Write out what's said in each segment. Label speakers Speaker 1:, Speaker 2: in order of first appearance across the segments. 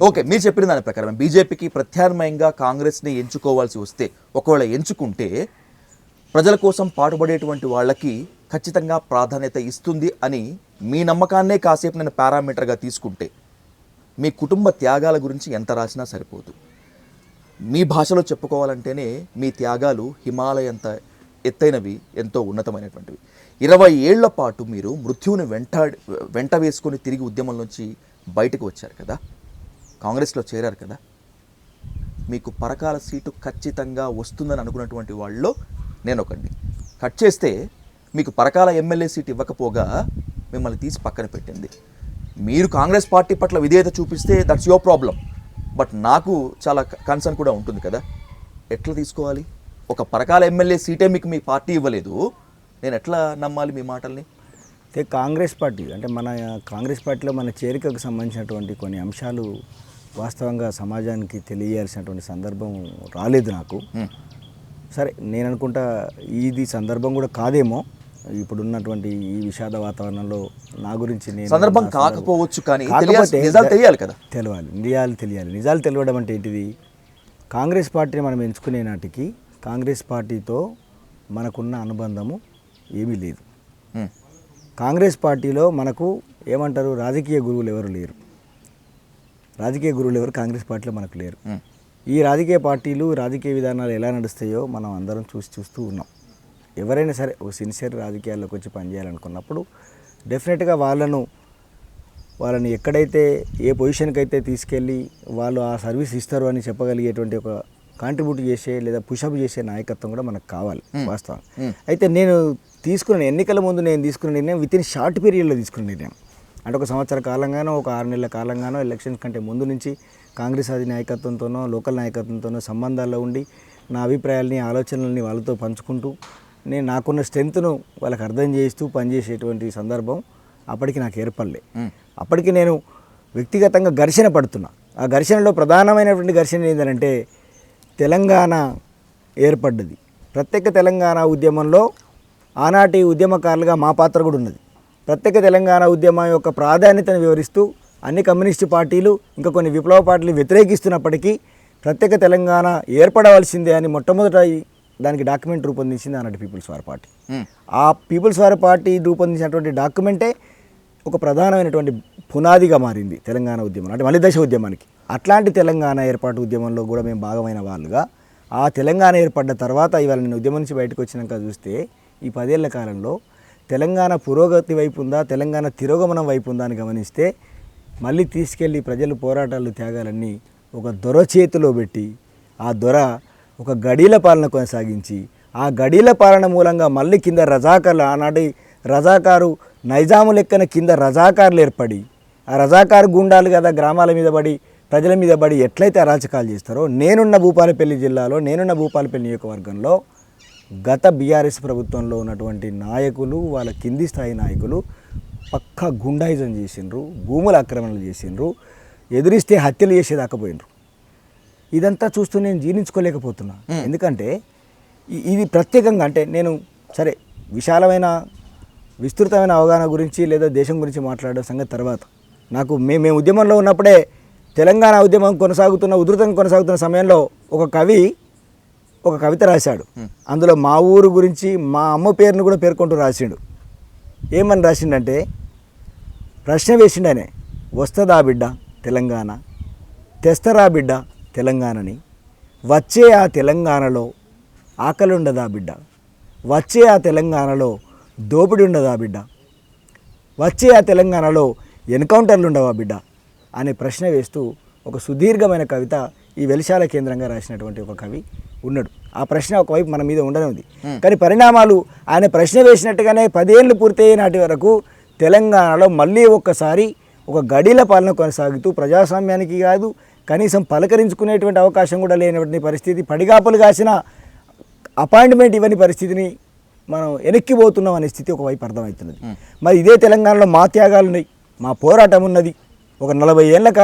Speaker 1: Okay మీరు చెప్పిన దాని ప్రకారం బీజేపీకి ప్రత్యామ్నాయంగా కాంగ్రెస్ని ఎంచుకోవాల్సి వస్తే ఒకవేళ ఎంచుకుంటే ప్రజల కోసం పాటుపడేటువంటి వాళ్ళకి ఖచ్చితంగా ప్రాధాన్యత ఇస్తుంది అని మీ నమ్మకాన్నే కాసేపు నేను పారామీటర్గా తీసుకుంటే మీ కుటుంబ త్యాగాల గురించి ఎంత రాసినా సరిపోదు. మీ భాషలో చెప్పుకోవాలంటేనే మీ త్యాగాలు హిమాలయంత ఎత్తైనవి ఎంతో ఉన్నతమైనటువంటివి. ఇరవై ఏళ్ళ పాటు మీరు మృత్యువుని వెంట వెంట వేసుకొని తిరిగి ఉద్యమం నుంచి బయటకు వచ్చారు కదా? కాంగ్రెస్లో చేరారు కదా మీకు పరకాల సీటు ఖచ్చితంగా వస్తుందని అనుకున్నటువంటి వాళ్ళలో నేను ఒకడిని కట్ చేస్తే మీకు పరకాల ఎమ్మెల్యే సీట్ ఇవ్వకపోగా మిమ్మల్ని తీసి పక్కన పెట్టింది. మీరు కాంగ్రెస్ పార్టీ పట్ల విధేయత చూపిస్తే దట్స్ యువర్ ప్రాబ్లం బట్ నాకు చాలా కన్సర్న్ కూడా ఉంటుంది కదా. ఎట్లా తీసుకోవాలి? ఒక పరకాల ఎమ్మెల్యే సీటే మీకు మీ పార్టీ ఇవ్వలేదు. నేను ఎట్లా నమ్మాలి మీ మాటల్ని?
Speaker 2: అయితే కాంగ్రెస్ పార్టీ అంటే మన కాంగ్రెస్ పార్టీలో మన చేరికకు సంబంధించినటువంటి కొన్ని అంశాలు వాస్తవంగా సమాజానికి తెలియాల్సినటువంటి సందర్భం రాలేదు నాకు. సరే నేను అనుకుంటా ఇది సందర్భం కూడా కాదేమో. ఇప్పుడున్నటువంటి ఈ విషాద వాతావరణంలో నా గురించి నేను
Speaker 1: సందర్భం కాకపోవచ్చు కానీ తెలియాలి కదా.
Speaker 2: తెలవాలి నిజాలు తెలియాలి. నిజాలు తెలియడం అంటే ఏంటిది? కాంగ్రెస్ పార్టీని మనం ఎంచుకునే నాటికి కాంగ్రెస్ పార్టీతో మనకున్న అనుబంధము ఏమీ లేదు. కాంగ్రెస్ పార్టీలో మనకు ఏమంటారు? రాజకీయ గురువులు ఎవరు లేరు. రాజకీయ గురువులు ఎవరు? కాంగ్రెస్ పార్టీలో మనకు లేరు. ఈ రాజకీయ పార్టీలు రాజకీయ విధానాలు ఎలా నడుస్తాయో మనం అందరం చూసి చూస్తూ ఉన్నాం. ఎవరైనా సరే ఒక సిన్సియర్ రాజకీయాల్లోకి వచ్చి పనిచేయాలనుకున్నప్పుడు డెఫినెట్గా వాళ్ళను వాళ్ళని ఎక్కడైతే ఏ పొజిషన్కి అయితే తీసుకెళ్ళి వాళ్ళు ఆ సర్వీస్ ఇస్తారు అని చెప్పగలిగేటువంటి ఒక కాంట్రిబ్యూట్ చేసే లేదా పుషప్ చేసే నాయకత్వం కూడా మనకు కావాలి వాస్తవం అయితే నేను తీసుకున్న ఎన్నికల ముందు నేను తీసుకున్న నిర్ణయం విత్ ఇన్ షార్ట్ పీరియడ్లో తీసుకున్న నిర్ణయం. అంటే ఒక సంవత్సర కాలంగానో ఒక ఆరు నెలల కాలంగానో ఎలక్షన్స్ కంటే ముందు నుంచి కాంగ్రెస్ అది నాయకత్వంతోనో లోకల్ నాయకత్వంతోనో సంబంధాల్లో ఉండి నా అభిప్రాయాల్ని ఆలోచనల్ని వాళ్ళతో పంచుకుంటూ నేను నాకున్న స్ట్రెంత్ను వాళ్ళకి అర్థం చేస్తూ పనిచేసేటువంటి సందర్భం అప్పటికి నాకు ఏర్పడలే. అప్పటికి నేను వ్యక్తిగతంగా ఘర్షణ పడుతున్నా. ఆ ఘర్షణలో ప్రధానమైనటువంటి ఘర్షణ ఏంటంటే తెలంగాణ ఏర్పడ్డది. ప్రత్యేక తెలంగాణ ఉద్యమంలో ఆనాటి ఉద్యమకారులుగా మా పాత్ర కూడా ఉన్నది. ప్రత్యేక తెలంగాణ ఉద్యమం యొక్క ప్రాధాన్యతను వివరిస్తూ అన్ని కమ్యూనిస్టు పార్టీలు ఇంకా కొన్ని విప్లవ పార్టీలు వ్యతిరేకిస్తున్నప్పటికీ ప్రత్యేక తెలంగాణ ఏర్పడవలసిందే అని మొట్టమొదట దానికి డాక్యుమెంట్ రూపొందించింది ఆనాటి పీపుల్స్ వార్ పార్టీ. ఆ పీపుల్స్ వార్ పార్టీ రూపొందించినటువంటి డాక్యుమెంటే ఒక ప్రధానమైనటువంటి పునాదిగా మారింది తెలంగాణ ఉద్యమం అంటే మలిదశ ఉద్యమానికి అట్లాంటి తెలంగాణ ఏర్పాటు ఉద్యమంలో కూడా మేము భాగమైన వాళ్ళుగా ఆ తెలంగాణ ఏర్పడ్డ తర్వాత ఇవాళ నేను ఉద్యమం నుంచి బయటకు వచ్చినాక చూస్తే ఈ పదేళ్ళ కాలంలో తెలంగాణ పురోగతి వైపు ఉందా తెలంగాణ తిరోగమనం వైపు ఉందా అని గమనిస్తే మళ్ళీ తీసుకెళ్ళి ప్రజలు పోరాటాలు త్యాగాలన్నీ ఒక దొర చేతిలో పెట్టి ఆ దొర ఒక గడీల పాలన కొనసాగించి ఆ గడీల పాలన మూలంగా మళ్ళీ కింద రజాకార్లు ఆనాటి రజాకారు నైజాము లెక్కన కింద రజాకారులు ఏర్పడి ఆ రజాకారు గుండాలు కదా గ్రామాల మీద పడి ప్రజల మీద పడి ఎట్లయితే అరాచకాలు చేస్తారో నేనున్న భూపాలపల్లి జిల్లాలో నేనున్న భూపాలపల్లి నియోజకవర్గంలో గత బీఆర్ఎస్ ప్రభుత్వంలో ఉన్నటువంటి నాయకులు వాళ్ళ కింది స్థాయి నాయకులు పక్కా గుండాయిజం చేసిండ్రు భూముల ఆక్రమణలు చేసిండ్రు ఎదురిస్తే హత్యలు చేసేదాకా పోయినరు ఇదంతా చూస్తూ నేను జీర్ణించుకోలేకపోతున్నా. ఎందుకంటే ఇది ప్రత్యేకంగా అంటే నేను సరే విశాలమైన విస్తృతమైన అవగాహన గురించి లేదా దేశం గురించి మాట్లాడే సంగతి తర్వాత. నాకు మేము మేము ఉద్యమంలో ఉన్నప్పుడే తెలంగాణ ఉద్యమం కొనసాగుతున్న ఉధృతంగా కొనసాగుతున్న సమయంలో ఒక కవి ఒక కవిత రాశాడు. అందులో మా ఊరు గురించి మా అమ్మ పేరును కూడా పేర్కొంటూ రాసిండు. ఏమని రాసిండంటే ప్రశ్న వేసిండనే వస్తుందా బిడ్డ తెలంగాణ? తెస్తరా బిడ్డ తెలంగాణని? వచ్చే ఆ తెలంగాణలో ఆకలి ఉండదా బిడ్డ? వచ్చే ఆ తెలంగాణలో దోపిడి ఉండదా బిడ్డ? వచ్చే ఆ తెలంగాణలో ఎన్కౌంటర్లు ఉండవా బిడ్డ? అనే ప్రశ్న వేస్తూ ఒక సుదీర్ఘమైన కవిత ఈ వెలిశాల కేంద్రంగా రాసినటువంటి ఒక కవి. ఉన్నాడు. ఆ ప్రశ్న ఒకవైపు మన మీద ఉండనే ఉంది కానీ పరిణామాలు ఆయన ప్రశ్న వేసినట్టుగానే పదేళ్ళు పూర్తయ్యే నాటి వరకు తెలంగాణలో మళ్ళీ ఒక్కసారి ఒక గడిల పాలన కొనసాగుతూ ప్రజాస్వామ్యానికి కాదు కనీసం పలకరించుకునేటువంటి అవకాశం కూడా లేనటువంటి పరిస్థితి పడిగాపులు కాసిన అపాయింట్మెంట్ ఇవ్వని పరిస్థితిని మనం వెనక్కి పోతున్నాం అనే స్థితి ఒకవైపు అర్థమవుతున్నది. మరి ఇదే తెలంగాణలో మా త్యాగాలు ఉన్నాయి మా పోరాటం ఉన్నది ఒక నలభై ఏళ్ళక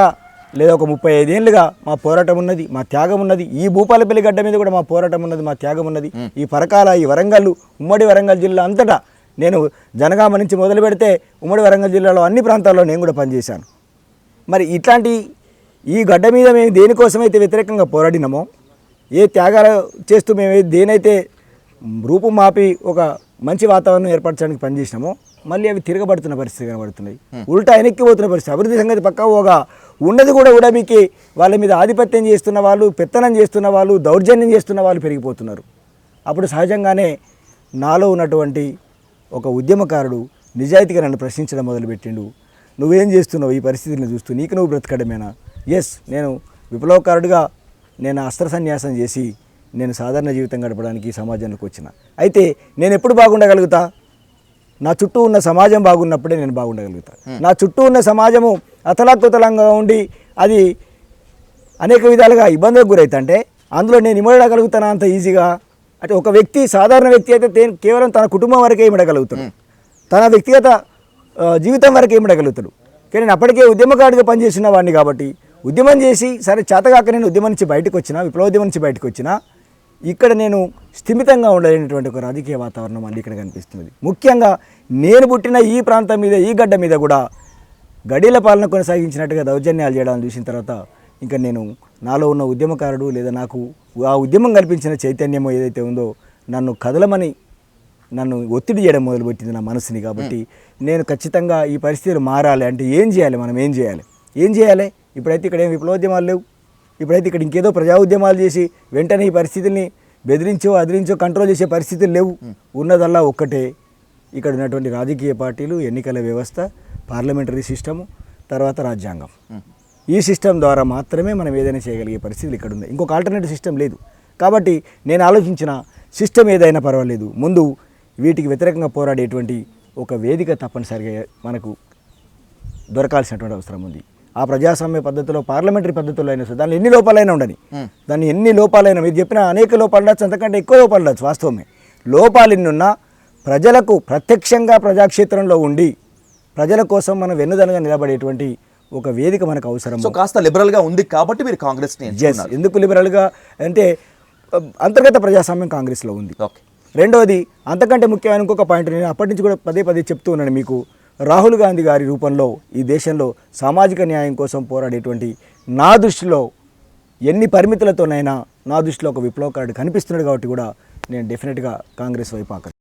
Speaker 2: లేదా ఒక ముప్పై ఐదేళ్ళుగా మా పోరాటం ఉన్నది మా త్యాగం ఉన్నది. ఈ భూపాలపల్లి గడ్డ మీద కూడా మా పోరాటం ఉన్నది మా త్యాగం ఉన్నది. ఈ పరకాల ఈ వరంగల్ ఉమ్మడి వరంగల్ జిల్లా అంతటా నేను జనగామ నుంచి మొదలు పెడితే ఉమ్మడి వరంగల్ జిల్లాలో అన్ని ప్రాంతాల్లో నేను కూడా పనిచేశాను. మరి ఇట్లాంటి ఈ గడ్డ మీద మేము దేనికోసమైతే వ్యతిరేకంగా పోరాడినామో ఏ త్యాగాలు చేస్తూ మేము దేనైతే రూపు మాపి ఒక మంచి వాతావరణం ఏర్పరచడానికి పనిచేసినామో మళ్ళీ అవి తిరగబడుతున్న పరిస్థితి కనబడుతున్నాయి. ఉల్టా వెనక్కిపోతున్న పరిస్థితి. అభివృద్ధి సంగతి పక్క పోగా ఉన్నది కూడా ఉడమికి వాళ్ళ మీద ఆధిపత్యం చేస్తున్న వాళ్ళు పెత్తనం చేస్తున్న వాళ్ళు దౌర్జన్యం చేస్తున్న వాళ్ళు పెరిగిపోతున్నారు. అప్పుడు సహజంగానే నాలో ఉన్నటువంటి ఒక ఉద్యమకారుడు నిజాయితీగా నన్ను ప్రశ్నించడం మొదలుపెట్టిండు. నువ్వేం చేస్తున్నావు ఈ పరిస్థితిని చూస్తూ? నీకు నువ్వు బ్రతకడమేనా? ఎస్ నేను విప్లవకారుడిగా నేను అస్త్ర సన్యాసం చేసి నేను సాధారణ జీవితం గడపడానికి సమాజంలోకి వచ్చిన. అయితే నేను ఎప్పుడు బాగుండగలుగుతా? నా చుట్టూ ఉన్న సమాజం బాగున్నప్పుడే నేను బాగుండగలుగుతా. నా చుట్టూ ఉన్న సమాజము అతలాకుతలంగా ఉండి అది అనేక విధాలుగా ఇబ్బందులకు గురైతుంటే అందులో నేను ఇమడగలుగుతానా అంత ఈజీగా? అంటే ఒక వ్యక్తి సాధారణ వ్యక్తి అయితే కేవలం తన కుటుంబం వరకే ఇమడగలుగుతాడు. తన వ్యక్తిగత జీవితం వరకే ఇమడగలుగుతాడు. కానీ నేను అప్పటికే ఉద్యమకారుడిగా పనిచేసిన వాడిని కాబట్టి ఉద్యమం చేసి సరే చేతగాక నేను ఉద్యమం నుంచి బయటకు వచ్చిన విప్లవోద్యమం నుంచి బయటకు వచ్చిన ఇక్కడ నేను స్థిమితంగా ఉండలేనటువంటి ఒక రాజకీయ వాతావరణం మళ్ళీ ఇక్కడ కనిపిస్తుంది. ముఖ్యంగా నేను పుట్టిన ఈ ప్రాంతం మీద ఈ గడ్డ మీద కూడా గడీల పాలన కొనసాగించినట్టుగా దౌర్జన్యాలు చేయడాన్ని చూసిన తర్వాత ఇంకా నేను నాలో ఉన్న ఉద్యమకారుడు లేదా నాకు ఆ ఉద్యమం కల్పించిన చైతన్యము ఏదైతే ఉందో నన్ను కదలమని నన్ను ఒత్తిడి చేయడం మొదలుపెట్టింది నా మనసుని కాబట్టి నేను ఖచ్చితంగా ఈ పరిస్థితులు మారాలి అంటే ఏం చేయాలి? మనం ఏం చేయాలి? ఏం చేయాలి? ఇప్పుడైతే ఇక్కడ ఏం విప్లవోద్యమాలు లేవు. ఇప్పుడైతే ఇక్కడ ఇంకేదో ప్రజా ఉద్యమాలు చేసి వెంటనే ఈ పరిస్థితుల్ని బెదిరించో అదిరించో కంట్రోల్ చేసే పరిస్థితులు లేవు. ఉన్నదల్లా ఒక్కటే. ఇక్కడ ఉన్నటువంటి రాజకీయ పార్టీలు ఎన్నికల వ్యవస్థ పార్లమెంటరీ సిస్టము తర్వాత రాజ్యాంగం. ఈ సిస్టమ్ ద్వారా మాత్రమే మనం ఏదైనా చేయగలిగే పరిస్థితులు ఇక్కడ ఉంది ఇంకొక ఆల్టర్నేటివ్ సిస్టమ్ లేదు. కాబట్టి నేను ఆలోచించిన సిస్టమ్ ఏదైనా పర్వాలేదు. ముందు వీటికి వ్యతిరేకంగా పోరాడేటువంటి ఒక వేదిక తప్పనిసరిగా మనకు దొరకాల్సినటువంటి అవసరం ఉంది. ఆ ప్రజాస్వామ్య పద్ధతిలో పార్లమెంటరీ పద్ధతిలో అయినా సరే దానిలో ఎన్ని లోపాలైనా ఉండని. దాన్ని ఎన్ని లోపాలైనా మీరు చెప్పిన అనేక లోపాలు ఉండొచ్చు అంతకంటే ఎక్కువ లోపాలు ఉండొచ్చు వాస్తవమే. లోపాలు ఎన్ని ఉన్నా ప్రజలకు ప్రత్యక్షంగా ప్రజాక్షేత్రంలో ఉండి ప్రజల కోసం మనం వెన్నుదనగా నిలబడేటువంటి ఒక వేదిక మనకు అవసరం
Speaker 1: సో కాస్త లిబరల్గా ఉంది కాబట్టి మీరు కాంగ్రెస్
Speaker 2: ఎందుకు లిబరల్గా? అంటే అంతర్గత ప్రజాస్వామ్యం కాంగ్రెస్లో ఉంది.
Speaker 1: ఓకే.
Speaker 2: రెండవది అంతకంటే ముఖ్యమైన ఇంకొక పాయింట్ నేను అప్పటి నుంచి కూడా పదే పదే చెప్తూ ఉన్నాను మీకు. రాహుల్ గాంధీ గారి రూపంలో ఈ దేశంలో సామాజిక న్యాయం కోసం పోరాడేటువంటి నా దృష్టిలో ఎన్ని పరిమితులతోనైనా నా దృష్టిలో ఒక విప్లవకారుడు కనిపిస్తున్నాడు కాబట్టి కూడా నేను డెఫినెట్గా కాంగ్రెస్ వైపు